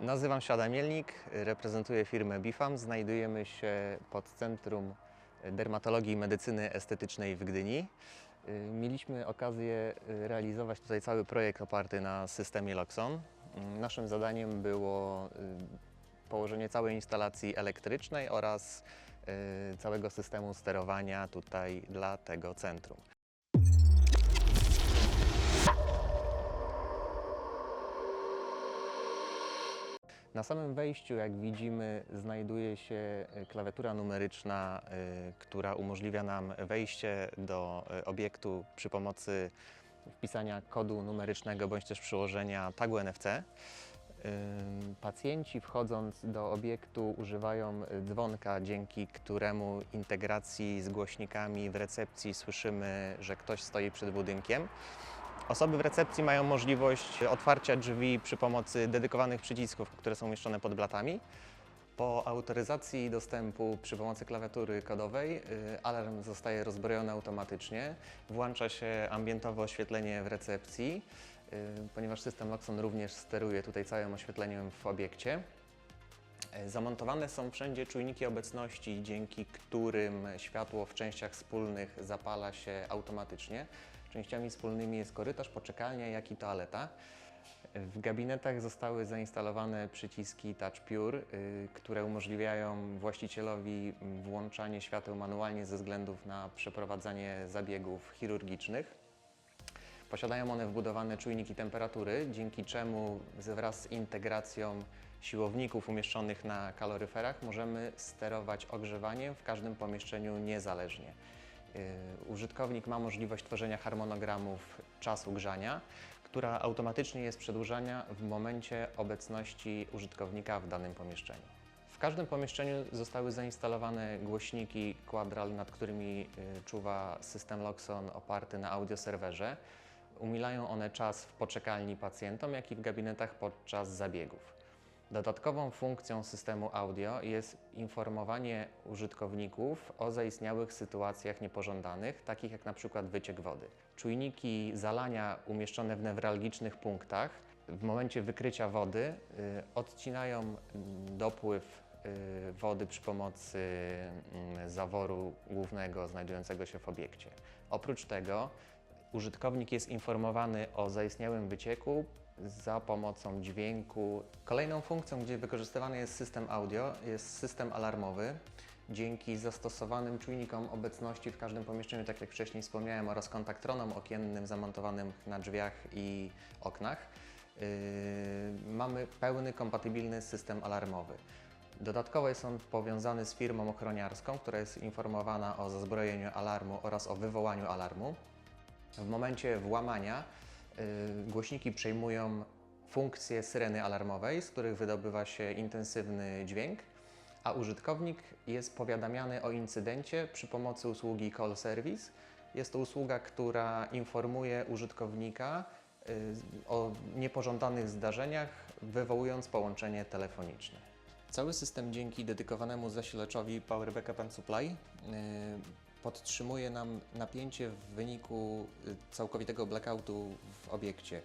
Nazywam się Adam Mielnik, reprezentuję firmę Bifam. Znajdujemy się pod Centrum Dermatologii i Medycyny Estetycznej w Gdyni. Y, Mieliśmy okazję realizować tutaj cały projekt oparty na systemie Loxon. Y, Naszym zadaniem było y, położenie całej instalacji elektrycznej oraz y, całego systemu sterowania tutaj dla tego centrum. Na samym wejściu, jak widzimy, znajduje się y, klawiatura numeryczna, y, która umożliwia nam wejście do y, obiektu przy pomocy wpisania kodu numerycznego bądź też przyłożenia tagu NFC. Pacjenci wchodząc do obiektu używają dzwonka, dzięki któremu integracji z głośnikami w recepcji słyszymy, że ktoś stoi przed budynkiem. Osoby w recepcji mają możliwość otwarcia drzwi przy pomocy dedykowanych przycisków, które są umieszczone pod blatami. Po autoryzacji dostępu przy pomocy klawiatury kodowej y, alarm zostaje rozbrojony automatycznie. Włącza się ambientowe oświetlenie w recepcji, y, ponieważ system Loxon również steruje tutaj całym oświetleniem w obiekcie. E, Zamontowane są wszędzie czujniki obecności, dzięki którym światło w częściach wspólnych zapala się automatycznie. Częściami wspólnymi jest korytarz, poczekalnia, jak i toaleta. W gabinetach zostały zainstalowane przyciski Touch Pure, y, które umożliwiają właścicielowi włączanie świateł manualnie ze względów na przeprowadzanie zabiegów chirurgicznych. Posiadają one wbudowane czujniki temperatury, dzięki czemu wraz z integracją siłowników umieszczonych na kaloryferach możemy sterować ogrzewaniem w każdym pomieszczeniu niezależnie. Yy, Użytkownik ma możliwość tworzenia harmonogramów czasu grzania, która automatycznie jest przedłużana w momencie obecności użytkownika w danym pomieszczeniu. W każdym pomieszczeniu zostały zainstalowane głośniki Quadral, nad którymi y, czuwa system Loxon oparty na audioserwerze. Umilają one czas w poczekalni pacjentom, jak i w gabinetach podczas zabiegów. Dodatkową funkcją systemu audio jest informowanie użytkowników o zaistniałych sytuacjach niepożądanych, takich jak na przykład wyciek wody. Czujniki zalania umieszczone w newralgicznych punktach w momencie wykrycia wody y, odcinają mm, dopływ y, wody przy pomocy mm, zaworu głównego znajdującego się w obiekcie. Oprócz tego użytkownik jest informowany o zaistniałym wycieku za pomocą dźwięku. Kolejną funkcją, gdzie wykorzystywany jest system audio, jest system alarmowy. Dzięki zastosowanym czujnikom obecności w każdym pomieszczeniu, tak jak wcześniej wspomniałem, oraz kontaktronom okiennym zamontowanym na drzwiach i oknach, yy, mamy pełny, kompatybilny system alarmowy. Dodatkowo jest on powiązany z firmą ochroniarską, która jest informowana o zazbrojeniu alarmu oraz o wywołaniu alarmu. W momencie włamania głośniki przejmują funkcję syreny alarmowej, z których wydobywa się intensywny dźwięk, a użytkownik jest powiadamiany o incydencie przy pomocy usługi Call Service. Jest to usługa, która informuje użytkownika y, o niepożądanych zdarzeniach, wywołując połączenie telefoniczne. Cały system dzięki dedykowanemu zasilaczowi Power Backup Supply y, podtrzymuje nam napięcie w wyniku y, całkowitego blackoutu w obiekcie.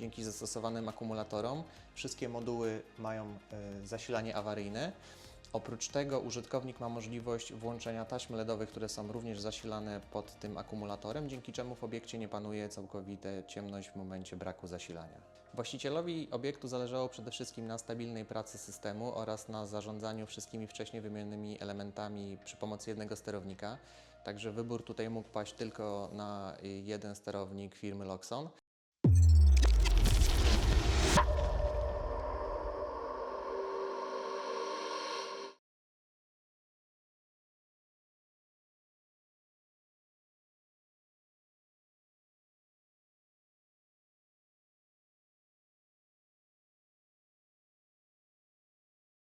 Dzięki zastosowanym akumulatorom wszystkie moduły mają y, zasilanie awaryjne. Oprócz tego użytkownik ma możliwość włączenia taśm LEDowych, które są również zasilane pod tym akumulatorem, dzięki czemu w obiekcie nie panuje całkowita ciemność w momencie braku zasilania. Właścicielowi obiektu zależało przede wszystkim na stabilnej pracy systemu oraz na zarządzaniu wszystkimi wcześniej wymienionymi elementami przy pomocy jednego sterownika. Także wybór tutaj mógł paść tylko na jeden sterownik firmy Loxon.